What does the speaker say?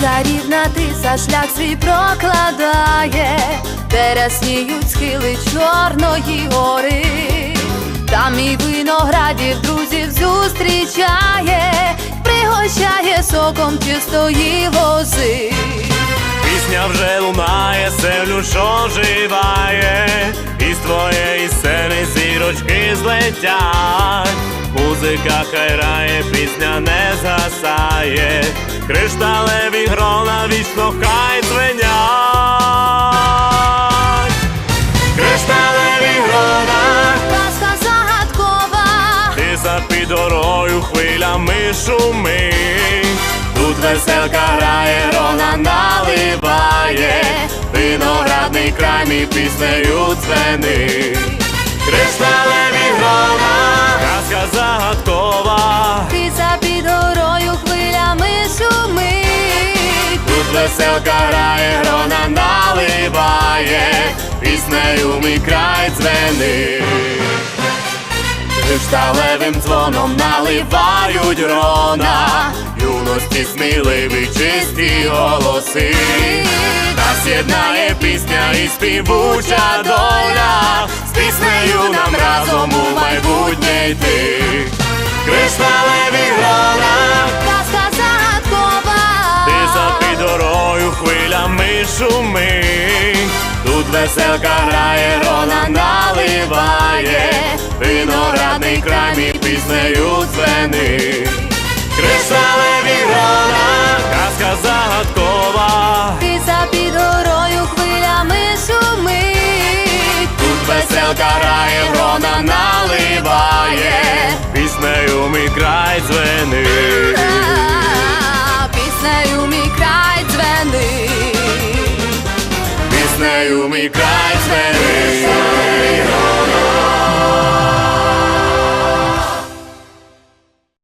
Царівна тиса шлях свій прокладає, де рясніють схили Чорної гори, там і виноградів друзів зустрічає, пригощає соком чистої лози. Пісня вже лунає, землю, що живає, із твоєї сцени зірочки злетять. Музика хай грає, пісня не згасає, кришталеві грона вічно хай дзвенять. Кришталеві грона, Казка загадкова, тиса під горою хвилями шумить. Тут веселка грає, грона наливає, виноградний край мій піснею дзвени. Кришталеві грона, веселка грає, грона наливає, піснею мій край дзвени. Кришталевим дзвоном наливають грона, юності сміливі чисті голоси. Нас єднає пісня і співуча доля, з піснею нам разом у майбутнє йти. Кришталеві грона, хвилями шумить, тут веселка грає, грона наливає, виноградний край мій піснею дзвени. Кришталеві грона, казка загадкова, тиса під горою хвилями шумить. тут веселка грає, грона наливає, Піснею мій край дзвени.